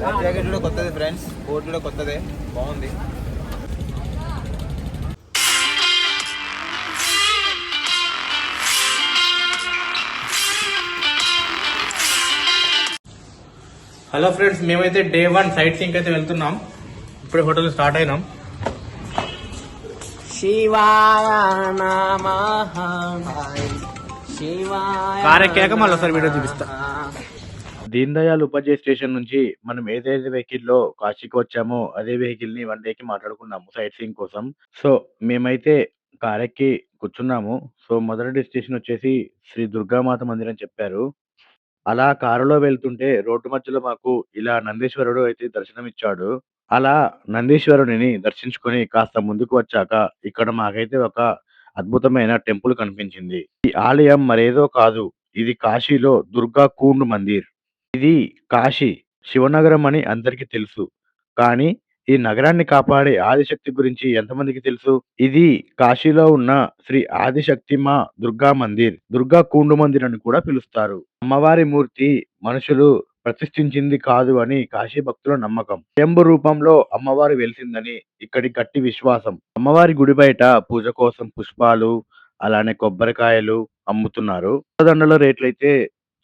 Jacket కూడా కొత్తది friends coat కూడా కొత్తదే. బాగుంది. హలో ఫ్రెండ్స్ మేమైతే డే వన్ సైట్ సీయింగ్ అయితే వెళ్తున్నాం. ఇప్పుడే హోటల్ స్టార్ట్ అయినాం. శివాయ నమః. శివాయ కార్ ఎక్కాక మళ్ళీ ఒకసారి వీడియో చూపిస్తా. దీన్ దయాళ్ ఉపాధ్యాయ స్టేషన్ నుంచి మనం ఏదైతే వెహికల్లో కాశీకి వచ్చామో అదే వెహికల్ని వన్ డే కి మాట్లాడుకున్నాము సైట్ సీయింగ్ కోసం. సో మేమైతే కారెక్కి కూర్చున్నాము. సో మొదటి డెస్టినేషన్ వచ్చేసి శ్రీ దుర్గామాత మందిరం చెప్పారు. అలా కారులో వెళ్తుంటే రోడ్డు మధ్యలో మాకు ఇలా నందీశ్వరుడు అయితే దర్శనం ఇచ్చాడు. అలా నందీశ్వరుడిని దర్శించుకొని కాస్త ముందుకు వచ్చాక ఇక్కడ మాకైతే ఒక అద్భుతమైన టెంపుల్ కనిపించింది. ఈ ఆలయం మరేదో కాదు ఇది కాశీలో దుర్గా కూండ్ మందిర్. ఇది కాశీ శివనగరం అని అందరికీ తెలుసు. కానీ ఈ నగరాన్ని కాపాడే ఆదిశక్తి గురించి ఎంతమందికి తెలుసు? ఇది కాశీలో ఉన్న శ్రీ ఆదిశక్తి మా దుర్గా మందిర్ దుర్గా కూండు మందిర్ అని కూడా పిలుస్తారు. అమ్మవారి మూర్తి మనుషులు ప్రతిష్ఠించింది కాదు అని కాశీ భక్తుల నమ్మకం. స్వయంభు రూపంలో అమ్మవారు వెలిసిందని ఇక్కడి గట్టి విశ్వాసం. అమ్మవారి గుడి బయట పూజ కోసం పుష్పాలు అలానే కొబ్బరికాయలు అమ్ముతున్నారు. దండల రేట్లు అయితే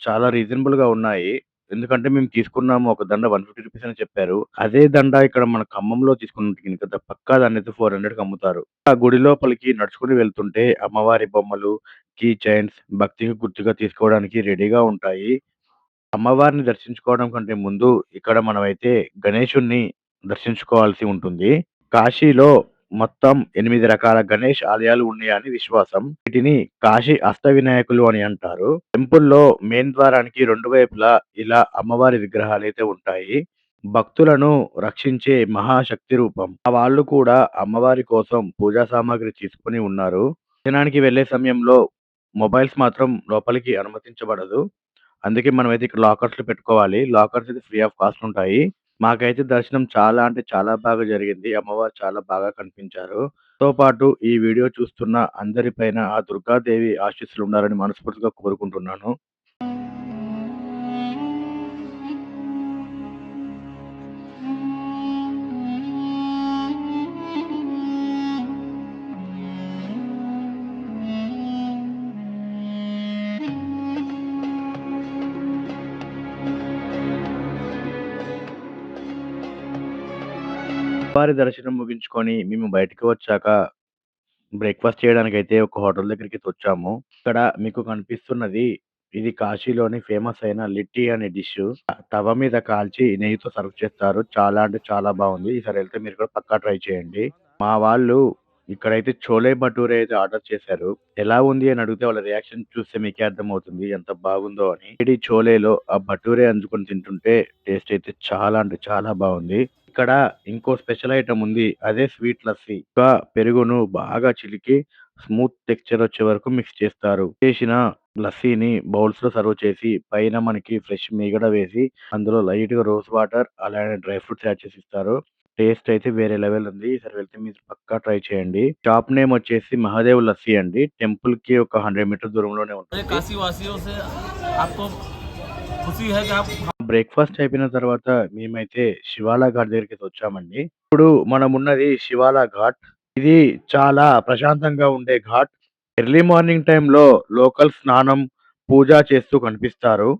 చాలా రీజనబుల్గా ఉన్నాయి. ఎందుకంటే మేము తీసుకున్నాము ఒక దండ వన్ ఫిఫ్టీ రూపీస్ అని చెప్పారు. అదే దండ ఇక్కడ మన ఖమ్మంలో తీసుకున్న కదా పక్కా దాన్ని అయితే ఫోర్ హండ్రెడ్కి అమ్ముతారు. ఆ గుడి లోపలికి నడుచుకుని వెళ్తుంటే అమ్మవారి బొమ్మలు కీ చైన్స్ భక్తికి గుర్తుగా తీసుకోవడానికి రెడీగా ఉంటాయి. అమ్మవారిని దర్శించుకోవడం కంటే ముందు ఇక్కడ మనమైతే గణేశుణ్ణి దర్శించుకోవాల్సి ఉంటుంది. కాశీలో మొత్తం ఎనిమిది రకాల గణేష్ ఆలయాలు ఉన్నాయని విశ్వాసం. వీటిని కాశీ అష్ట వినాయకులు అని అంటారు. టెంపుల్లో మెయిన్ ద్వారానికి రెండు వైపులా ఇలా అమ్మవారి విగ్రహాలు అయితే ఉంటాయి. భక్తులను రక్షించే మహాశక్తి రూపం. ఆ వాళ్ళు కూడా అమ్మవారి కోసం పూజా సామాగ్రి తీసుకుని ఉన్నారు. దర్శనానికి వెళ్ళే సమయంలో మొబైల్స్ మాత్రం లోపలికి అనుమతించబడదు. అందుకే మనం అయితే ఇక్కడ లాకర్స్ పెట్టుకోవాలి. లాకర్స్ అయితే ఫ్రీ ఆఫ్ కాస్ట్ ఉంటాయి. మాకైతే దర్శనం చాలా అంటే చాలా బాగా జరిగింది. అమ్మవారు చాలా బాగా కనిపించారు. తో పాటు ఈ వీడియో చూస్తున్న అందరిపైన ఆ దుర్గాదేవి ఆశీస్సులు ఉండాలని మనస్ఫూర్తిగా కోరుకుంటున్నాను. వారి దర్శనం ముగించుకొని మేము బయటకు వచ్చాక బ్రేక్ఫాస్ట్ చేయడానికి అయితే ఒక హోటల్ దగ్గరికి వచ్చాము. ఇక్కడ మీకు కనిపిస్తున్నది ఇది కాశీలోని ఫేమస్ అయిన లిట్టి అనే డిష్. తవ మీద కాల్చి నెయ్యితో సర్వ్ చేస్తారు. చాలా అంటే చాలా బాగుంది. ఈసారి వెళ్తే మీరు కూడా పక్కా ట్రై చేయండి. మా వాళ్ళు ఇక్కడైతే చోలే భటూరే అయితే ఆర్డర్ చేశారు. ఎలా ఉంది అని అడిగితే వాళ్ళ రియాక్షన్ చూస్తే మీకే అర్థమవుతుంది ఎంత బాగుందో అని. ఇది చోలేలో ఆ భటూరే అందుకొని తింటుంటే టేస్ట్ అయితే చాలా అంటే చాలా బాగుంది. ఇక్కడ ఇంకో స్పెషల్ ఐటమ్ ఉంది. అదే స్వీట్ లస్సీ. ఇంకా పెరుగును బాగా చిలికి స్మూత్ టెక్స్చర్ వచ్చే వరకు మిక్స్ చేస్తారు. చేసిన లస్సీని బౌల్స్లో సర్వ్ చేసి పైన మనకి ఫ్రెష్ మీగడ వేసి అందులో లైట్గా రోజ్ వాటర్ అలానే డ్రై ఫ్రూట్స్ యాడ్ చేసి ఇస్తారు. టేస్ట్ అయితే వేరే లెవెల్ ఉంది. ఈసారి వెళ్తే మీరు పక్కా ట్రై చేయండి. షాప్ నేమ్ వచ్చేసి మహాదేవ్ లస్సీ అండి. టెంపుల్కి ఒక హండ్రెడ్ మీటర్ దూరంలోనే ఉంటుంది. బ్రేక్ఫాస్ట్ అయిపోయిన తర్వాత మేమైతే శివాలా ఘాట్ దగ్గరికి వచ్చామండి. ఇప్పుడు మనం ఉన్నది శివాలా ఘాట్. ఇది చాలా ప్రశాంతంగా ఉండే ఘాట్. ఎర్లీ మార్నింగ్ టైంలో లోకల్ స్నానం, పూజ చేస్తూ కనిపిస్తారు.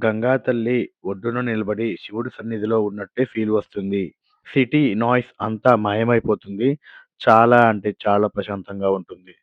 గంగా తల్లి ఒడ్డున నిలబడి శివుడి సన్నిధిలో ఉన్నట్టే ఫీల్ వస్తుంది. సిటీ నాయిస్ అంతా మాయమైపోతుంది. చాలా అంటే చాలా ప్రశాంతంగా ఉంటుంది.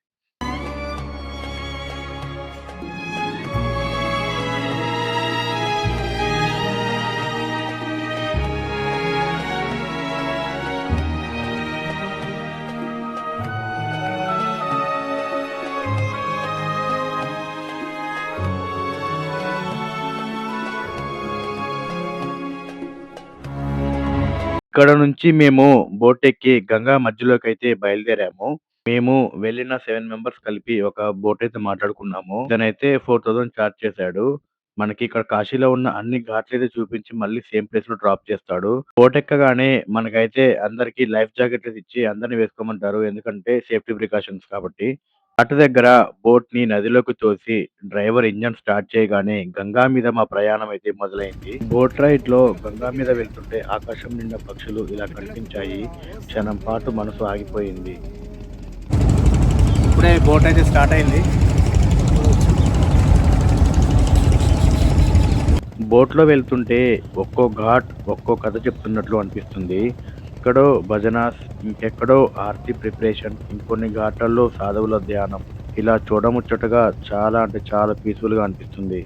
ఇక్కడ నుంచి మేము బోట్ ఎక్కి గంగా మధ్యలోకి అయితే బయలుదేరాము. మేము వెళ్ళిన సెవెన్ మెంబర్స్ కలిపి ఒక బోట్ అయితే మాట్లాడుకున్నాము. ఇతనైతే ఫోర్ థౌసండ్ చార్జ్ చేశాడు. మనకి ఇక్కడ కాశీలో ఉన్న అన్ని ఘాట్లు అయితే చూపించి మళ్ళీ సేమ్ ప్లేస్లో డ్రాప్ చేస్తాడు. బోట్ ఎక్కగానే మనకైతే అందరికి లైఫ్ జాకెట్ ఇచ్చి అందరిని వేసుకోమంటారు. ఎందుకంటే సేఫ్టీ ప్రికాషన్స్ కాబట్టి. అటు దగ్గర బోట్ని నదిలోకి తోసి డ్రైవర్ ఇంజన్ స్టార్ట్ చేయగానే గంగా మీద మా ప్రయాణం అయితే మొదలైంది. బోట్ రైడ్లో గంగా మీద వెళ్తుంటే ఆకాశం నిండా పక్షులు ఇలా కనిపించాయి. క్షణం పాటు మనసు ఆగిపోయింది. ఇప్పుడే బోట్ అయితే స్టార్ట్ అయింది. బోట్లో వెళ్తుంటే ఒక్కో ఘాట్ ఒక్కో కథ చెప్తున్నట్లు అనిపిస్తుంది. ఎక్కడో భజనాస్ ఇంకెక్కడో ఆర్తి ప్రిపరేషన్ ఇంకొన్ని ఘాట్లలో సాధువుల ధ్యానం. ఇలా చూడముచ్చటగా చాలా అంటే చాలా పీస్ఫుల్గా అనిపిస్తుంది.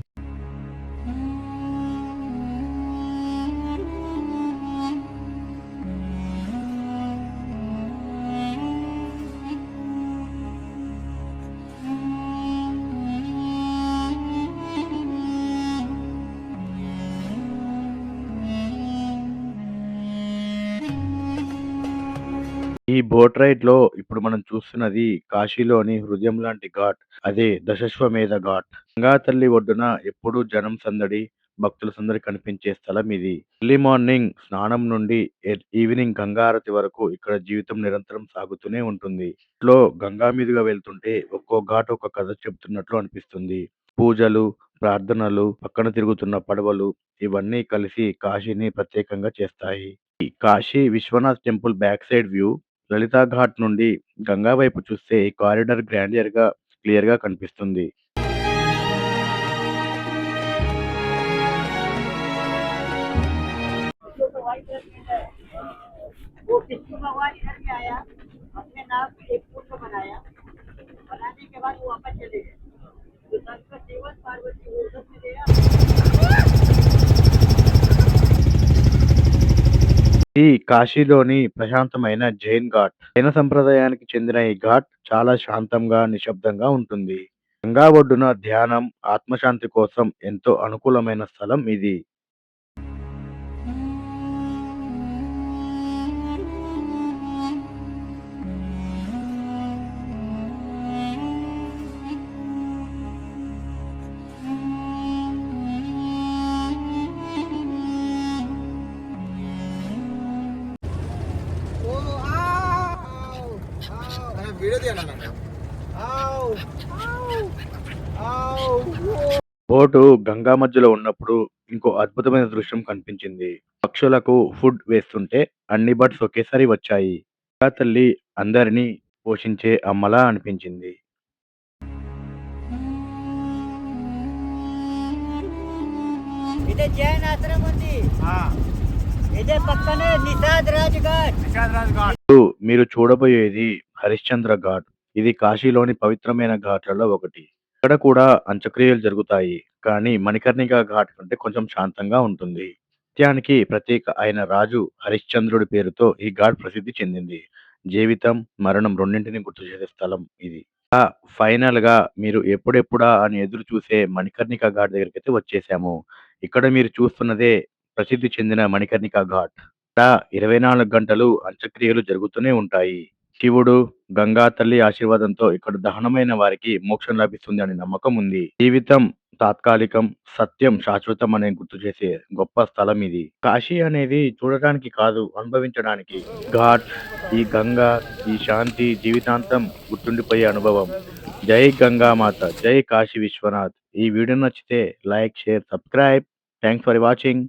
ఈ బోట్ రైడ్లో ఇప్పుడు మనం చూస్తున్నది కాశీలోని హృదయం లాంటి ఘాట్. అదే దశశ్వమేధ ఘాట్. గంగా తల్లి ఒడ్డున ఎప్పుడూ జనం సందడి భక్తుల సందడి కనిపించే స్థలం ఇది. ఎర్లీ మార్నింగ్ స్నానం నుండి ఈవినింగ్ గంగారతి వరకు ఇక్కడ జీవితం నిరంతరం సాగుతూనే ఉంటుంది. లో గంగా మీదుగా వెళ్తుంటే ఒక్కో ఘాట్ ఒక కథ చెప్తున్నట్లు అనిపిస్తుంది. పూజలు ప్రార్థనలు పక్కన తిరుగుతున్న పడవలు ఇవన్నీ కలిసి కాశీని ప్రత్యేకంగా చేస్తాయి. ఈ Kashi Vishwanath temple back side view Lalitha ghat నుండి గంగా వైపు చూస్తే ఈ కారిడార్ గ్రాండియర్ గా క్లియర్ గా కనిపిస్తుంది वो विष्णु भगवान इधर में आया अपने नाम से एक पुत्र बनाया बनाने के बाद वो वापस चले गए तो शंकर शिवन पार्वती वो उधर से गया ఈ కాశీలోని ప్రశాంతమైన జైన్ ఘాట్ జైన సంప్రదాయానికి చెందిన ఈ ఘాట్ చాలా శాంతంగా నిశ్శబ్దంగా ఉంటుంది. గంగా ఒడ్డున ధ్యానం ఆత్మశాంతి కోసం ఎంతో అనుకూలమైన స్థలం ఇది. బోటు గంగా మధ్యలో ఉన్నప్పుడు ఇంకో అద్భుతమైన దృశ్యం కనిపించింది. పక్షులకు ఫుడ్ వేస్తుంటే అన్ని బర్డ్స్ ఒకేసారి వచ్చాయి. తల్లి అందరినీ పోషించే అమ్మలా అనిపించింది. మీరు చూడబోయేది హరిశ్చంద్ర ఘాట్. ఇది కాశీలోని పవిత్రమైన ఘాట్లలో ఒకటి. ఇక్కడ కూడా అంత్యక్రియలు జరుగుతాయి. కానీ మణికర్ణిక ఘాట్ కంటే కొంచెం శాంతంగా ఉంటుంది. నిత్యానికి ప్రత్యేక అయిన రాజు హరిశ్చంద్రుడి పేరుతో ఈ ఘాట్ ప్రసిద్ధి చెందింది. జీవితం మరణం రెండింటిని గుర్తు చేసే స్థలం ఇది. ఆ, ఫైనల్గా మీరు ఎప్పుడెప్పుడా అని ఎదురు చూసే మణికర్ణిక ఘాట్ దగ్గరికి అయితే వచ్చేసాము. ఇక్కడ మీరు చూస్తున్నదే ప్రసిద్ధి చెందిన మణికర్ణిక ఘాట్. ఇక్కడ ఇరవై నాలుగు గంటలు అంత్యక్రియలు జరుగుతూనే ఉంటాయి. శివుడు గంగా తల్లి ఆశీర్వాదంతో ఇక్కడ దహనమైన వారికి మోక్షం లభిస్తుంది అనే నమ్మకం ఉంది. జీవితం తాత్కాలికం సత్యం శాశ్వతం అనే గుర్తు చేసే గొప్ప స్థలం ఇది. కాశీ అనేది చూడటానికి కాదు అనుభవించడానికి. ఘాట్ ఈ గంగా ఈ శాంతి జీవితాంతం గుర్తుండిపోయే అనుభవం. జై గంగా మాత జై కాశీ విశ్వనాథ్. ఈ వీడియో నచ్చితే like share subscribe. Thanks for watching.